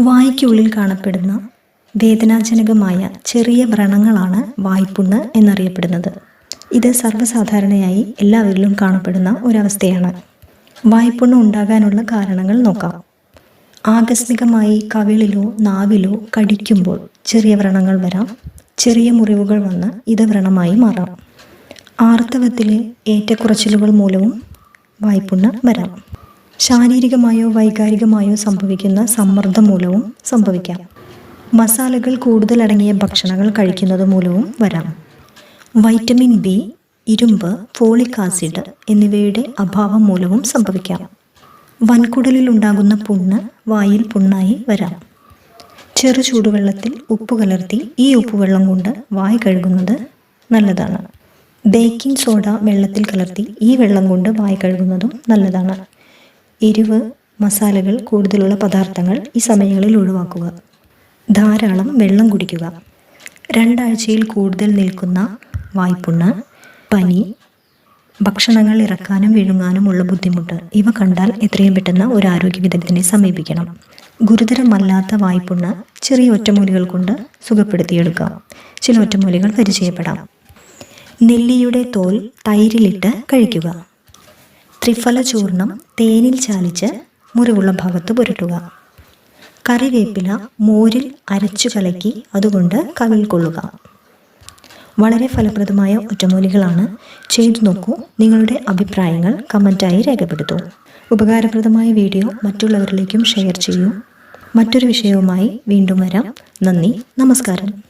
വായ്ക്കുള്ളിൽ കാണപ്പെടുന്ന വേദനാജനകമായ ചെറിയ വ്രണങ്ങളാണ് വായ്പുണ്ണ് എന്നറിയപ്പെടുന്നത്. ഇത് സർവസാധാരണയായി എല്ലാവരിലും കാണപ്പെടുന്ന ഒരവസ്ഥയാണ്. വായ്പുണ്ണ് ഉണ്ടാകാനുള്ള കാരണങ്ങൾ നോക്കാം. ആകസ്മികമായി കവിളിലോ നാവിലോ കടിക്കുമ്പോൾ ചെറിയ വ്രണങ്ങൾ വരാം. ചെറിയ മുറിവുകൾ വന്ന് ഇത് വ്രണമായി മാറാം. ആർത്തവത്തിലെ ഏറ്റക്കുറച്ചിലുകൾ മൂലവും വായ്പുണ്ണ് വരാം. ശാരീരികമായോ വൈകാരികമായോ സംഭവിക്കുന്ന സമ്മർദ്ദം മൂലവും സംഭവിക്കാം. മസാലകൾ കൂടുതലടങ്ങിയ ഭക്ഷണങ്ങൾ കഴിക്കുന്നത് മൂലവും വരാം. വൈറ്റമിൻ ബി ഇരുമ്പ് ഫോളിക് ആസിഡ് എന്നിവയുടെ അഭാവം മൂലവും സംഭവിക്കാം. വൻകുടലിൽ ഉണ്ടാകുന്ന പുണ്ണ് വായിൽ പുണ്ണായി വരാം. ചെറു ചൂടുവെള്ളത്തിൽ ഉപ്പ് കലർത്തി ഈ ഉപ്പുവെള്ളം കൊണ്ട് വായ കഴുകുന്നത് നല്ലതാണ്. ബേക്കിംഗ് സോഡ വെള്ളത്തിൽ കലർത്തി ഈ വെള്ളം കൊണ്ട് വായ കഴുകുന്നതും നല്ലതാണ്. എരിവ് മസാലകൾ കൂടുതലുള്ള പദാർത്ഥങ്ങൾ ഈ സമയങ്ങളിൽ ഒഴിവാക്കുക. ധാരാളം വെള്ളം കുടിക്കുക. രണ്ടാഴ്ചയിൽ കൂടുതൽ നിൽക്കുന്ന വായ്പുണ്ണ് പനി ഭക്ഷണങ്ങൾ ഇറക്കാനും വിഴുങ്ങാനുമുള്ള ബുദ്ധിമുട്ട് ഇവ കണ്ടാൽ എത്രയും പെട്ടെന്ന് ഒരു ആരോഗ്യ വിദഗ്ധനെ സമീപിക്കണം. ഗുരുതരമല്ലാത്ത വായ്പുണ്ണ് ചെറിയ ഒറ്റമൂലികൾ കൊണ്ട് സുഖപ്പെടുത്തിയെടുക്കാം. ചില ഒറ്റമൂലികൾ പരിചയപ്പെടാം. നെല്ലിയുടെ തോൽ തൈരിലിട്ട് കഴിക്കുക. ത്രിഫല ചൂർണം തേനിൽ ചാലിച്ച് മുറിവുള്ള ഭാഗത്ത് പുരട്ടുക. കറിവേപ്പില മോരിൽ അരച്ചു കലക്കി അതുകൊണ്ട് കവിൽ കൊള്ളുക. വളരെ ഫലപ്രദമായ ഒറ്റമൂലികളാണ്. ചെയ്തു നോക്കൂ നിങ്ങളുടെ അഭിപ്രായങ്ങൾ കമന്റായി രേഖപ്പെടുത്തൂ. ഉപകാരപ്രദമായ വീഡിയോ മറ്റുള്ളവരിലേക്കും ഷെയർ ചെയ്യൂ. മറ്റൊരു വിഷയവുമായി വീണ്ടും വരാം. നന്ദി നമസ്കാരം.